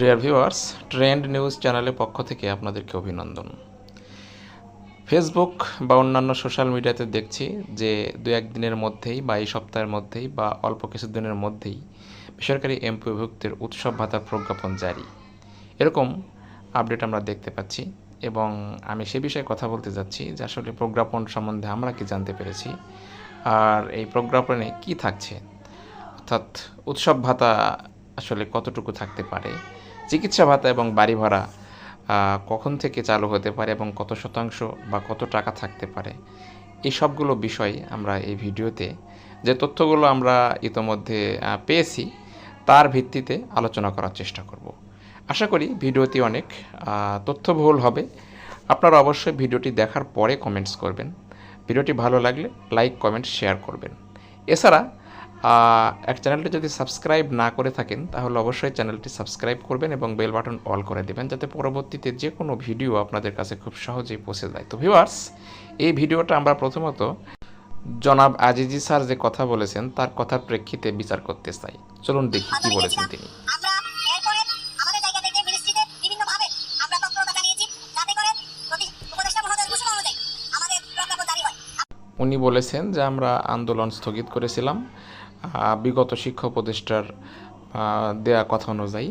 Dear viewers trend news চ্যানেলের পক্ষ থেকে আপনাদেরকে অভিনন্দন। ফেসবুক বা অন্যান্য সোশ্যাল মিডিয়াতে দেখছি যে দু একদিনের মধ্যেই বা এই সপ্তাহের মধ্যেই বা অল্প কিছুদিনের মধ্যেই বেসরকারি এমপিভুক্তের উৎসব ভাতার প্রজ্ঞাপন জারি। এরকম আপডেট আমরা দেখতে পাচ্ছি এবং আমি সে বিষয়ে কথা বলতে যাচ্ছি যে আসলে প্রজ্ঞাপন সম্বন্ধে আমরা কি জানতে পেরেছি আর এই প্রজ্ঞাপনে কি থাকছে? অর্থাৎ উৎসব ভাতা আসলে কতটুকু থাকতে পারে? চিকিৎসা ভাতা এবং বাড়ি ভাড়া কখন থেকে চালু হতে পারে এবং কত শতাংশ বা কত টাকা থাকতে পারে, এই সবগুলো বিষয় আমরা এই ভিডিওতে যে তথ্যগুলো আমরা ইতোমধ্যে পেয়েছি, তার ভিত্তিতে আলোচনা করার চেষ্টা করব। আশা করি ভিডিওটি অনেক তথ্যবহুল হবে। আপনারা অবশ্যই ভিডিওটি দেখার পরে কমেন্টস করবেন। ভিডিওটি ভালো লাগলে লাইক কমেন্ট শেয়ার করবেন। এছাড়া এক চ্যানেলটি যদি সাবস্ক্রাইব না করে থাকেন, তাহলে অবশ্যই চ্যানেলটি সাবস্ক্রাইব করবেন এবং বেল বাটন অল করে দেবেন, যাতে পরবর্তীতে যে কোনো ভিডিও আপনাদের কাছে খুব সহজেই পৌঁছে যায়। তো ভিউয়ার্স, এই ভিডিওটা আমরা প্রথমত জনাব আজিজি স্যার যে কথা বলেছেন, তার কথার প্রেক্ষিতে বিচার করতে চাই। চলুন দেখি কি বলেছেন তিনি। উনি বলেছেন যে আমরা আন্দোলন স্থগিত করেছিলাম বিগত শিক্ষা উপদেষ্টার দেয়া কথা অনুযায়ী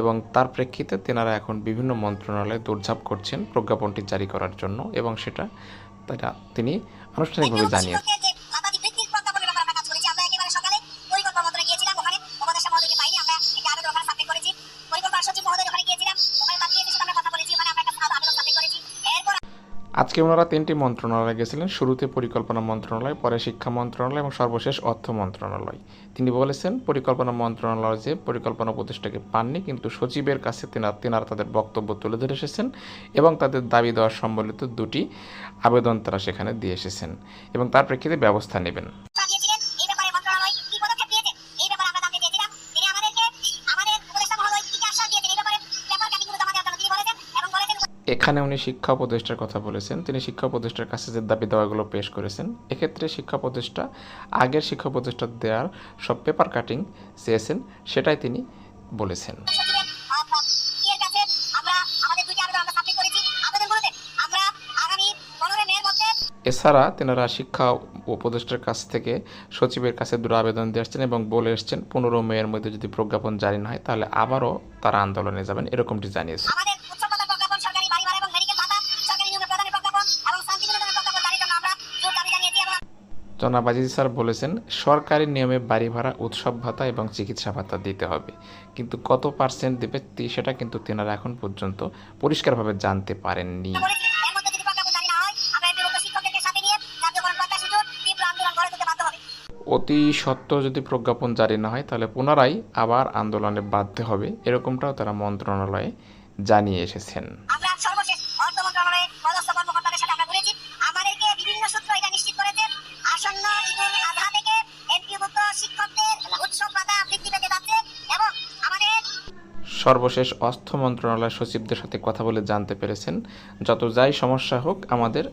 এবং তার প্রেক্ষিতে তেনারা এখন বিভিন্ন মন্ত্রণালয়ে দৌড়ঝাঁপ করছেন প্রজ্ঞাপনটি জারি করার জন্য এবং সেটা তারা তিনি আনুষ্ঠানিকভাবে জানিয়েছেন। আজকে ওনারা তিনটি মন্ত্রণালয়ে গেছিলেন। শুরুতে পরিকল্পনা মন্ত্রণালয়, পরে শিক্ষা মন্ত্রণালয় এবং সর্বশেষ অর্থ মন্ত্রণালয়। তিনি বলেছেন, পরিকল্পনা মন্ত্রণালয় যে পরিকল্পনা উপদেষ্টাকে পাননি, কিন্তু সচিবের কাছে তেনার তেনারা তাদের বক্তব্য তুলে ধরে এসেছেন এবং তাদের দাবি দেওয়া সম্বলিত দুটি আবেদন তারা সেখানে দিয়ে এসেছেন এবং তার প্রেক্ষিতে ব্যবস্থা নেবেন। এখানে উনি শিক্ষা উপদেষ্টার কথা বলেছেন। তিনি শিক্ষা উপদেষ্টার কাছে যে দাবি দেওয়াগুলো পেশ করেছেন এক্ষেত্রে শিক্ষা উপদেষ্টা আগের শিক্ষা উপদেষ্টা দেওয়ার সব পেপার কাটিং চেয়েছেন সেটাই তিনি বলেছেন। এছাড়া তেনারা শিক্ষা উপদেষ্টার কাছ থেকে সচিবের কাছে দুটো আবেদন দিয়ে আসছেন এবং বলে এসছেন পনেরো মেয়ের মধ্যে যদি প্রজ্ঞাপন জারি না হয় তাহলে আবারও তারা আন্দোলনে যাবেন এরকমটি জানিয়েছে জনাব আজিজ স্যার বলেছেন সরকারি নিয়মে বাড়ি ভাড়া উৎসব ভাতা এবং চিকিৎসা ভাতা দিতে হবে। কিন্তু কত পার্সেন্ট দেবে সেটা কিন্তু তেনারা এখন পর্যন্ত পরিষ্কারভাবে জানতে পারেননি। অতি সত্ত্বর যদি প্রজ্ঞাপন জারি না হয় তাহলে পুনরায় আবার আন্দোলনে বাধ্য হবে এরকমটাও তারা মন্ত্রণালয়ে জানিয়ে এসেছেন। সর্বশেষ অর্থ মন্ত্রণালয় সচিবদের সাথে কথা বলে জানতে পেরেছেন। যত যাই সমস্যা হোক, আমাদের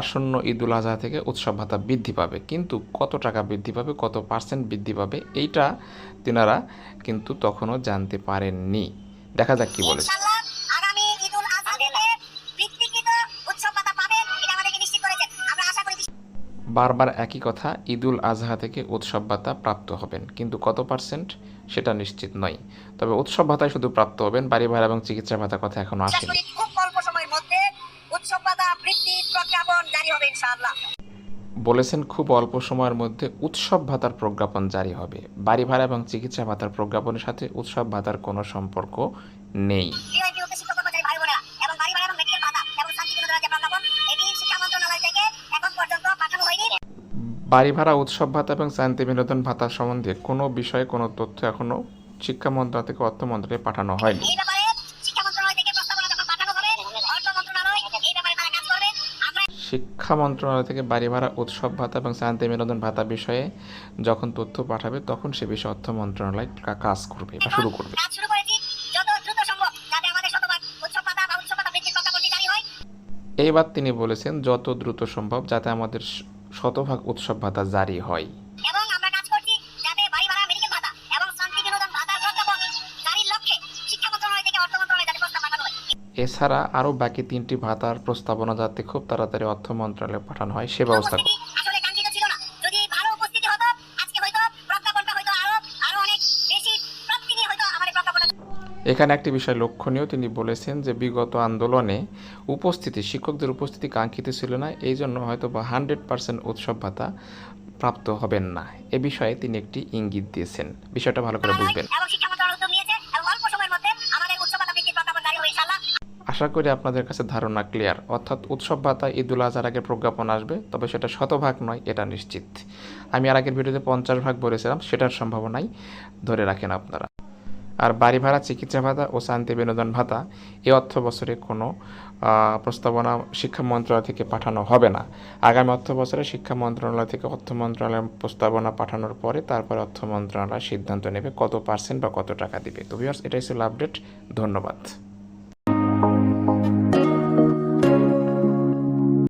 আসন্ন ঈদুল আজহা থেকে উৎসব ভাতা বৃদ্ধি পাবে। কিন্তু কত টাকা বৃদ্ধি পাবে, কত পার্সেন্ট বৃদ্ধি পাবে, এইটা তিনারা কিন্তু তখনও জানতে পারেননি। দেখা যাক কী বলেছে বারবার একই কথা ঈদুল আজহা থেকে উৎসব ভাতা প্রাপ্ত হবেন। কিন্তু কত পার্সেন্ট? সেটা নিশ্চিত নয়। তবে উৎসব ভাতায় শুধু প্রাপ্ত হবেন বাড়ি ভাড়া এবং চিকিৎসা ভাতা কথা এখনও আসেনি। বলেছেন খুব অল্প সময়ের মধ্যে উৎসব ভাতার প্রজ্ঞাপন জারি হবে বাড়ি ভাড়া এবং চিকিৎসা ভাতার প্রজ্ঞাপনের সাথে উৎসব ভাতার কোনো সম্পর্ক নেই। বাড়ি ভাড়া উৎসব ভাতা এবং শান্তি বিনোদন ভাতা সম্বন্ধে কোনো বিষয়ে কোনো তথ্য এখনও শিক্ষা মন্ত্রণালয় থেকে অর্থ মন্ত্রণালয়ে পাঠানো হয়নি। শিক্ষা মন্ত্রণালয় থেকে বাড়ি ভাড়া উৎসব ভাতা এবং শান্তি বিনোদন ভাতা বিষয়ে যখন তথ্য পাঠাবে তখন সে বিষয়ে অর্থ মন্ত্রণালয় কাজ করবে বা শুরু করবে। এইবার তিনি বলেছেন যত দ্রুত সম্ভব যাতে আমাদের শতভাগ উৎসব ভাতা জারি হয়। এবং আমরা কাজ করছি যাতে বাড়ি ভাড়া মেডিকেল ভাতা এবং শান্তি বিনোদন ভাতার প্রজ্ঞাপন জারির লক্ষ্যে শিক্ষা মন্ত্রণালয় থেকে এছাড়া আরও বাকি তিনটি ভাতার প্রস্তাবনা যাতে খুব তাড়াতাড়ি অর্থ মন্ত্রণালয়ে পাঠানো হয় সে ব্যবস্থা আসলে কাঙ্ক্ষিত ছিল না। যদি ভালো উপস্থিতি হতো আজকে হয়তো প্রজ্ঞাপনটা হয়তো আরও আরও অনেক বেশি প্রাপ্তি নিয়ে হয়তো আমার প্রজ্ঞাপনটা এখানে একটি বিষয় লক্ষণীয় তিনি বলেছেন যে বিগত আন্দোলনে উপস্থিতি শিক্ষকদের উপস্থিতি কাঙ্ক্ষিত ছিল না এই জন্য হয়তো বা হান্ড্রেড পার্সেন্ট উৎসব ভাতা প্রাপ্ত হবেন না। এ বিষয়ে তিনি একটি ইঙ্গিত দিয়েছেন। বিষয়টা ভালো করে বুঝবেন। আশা করি আপনাদের কাছে ধারণা ক্লিয়ার। অর্থাৎ উৎসব ভাতা ঈদুল আজহার আগে প্রজ্ঞাপন আসবে তবে সেটা শতভাগ নয় এটা নিশ্চিত। আমি আর আগের ভিডিওতে পঞ্চাশ ভাগ বলেছিলাম সেটার সম্ভাবনাই ধরে রাখেন আপনারা। আর বাড়ি ভাড়া, চিকিৎসা ভাতা ও শান্তি বিনোদন ভাতা এ অর্থ বছরে কোনো প্রস্তাবনা শিক্ষা মন্ত্রণালয় থেকে পাঠানো হবে না। আগামী অর্থ বছরে শিক্ষা মন্ত্রণালয় থেকে অর্থ মন্ত্রণালয় প্রস্তাবনা পাঠানোর পরে তারপরে অর্থ মন্ত্রণালয় সিদ্ধান্ত নেবে কত পার্সেন্ট বা কত টাকা দেবে। তো ভিউয়ার্স এটাই ছিল আপডেট ধন্যবাদ।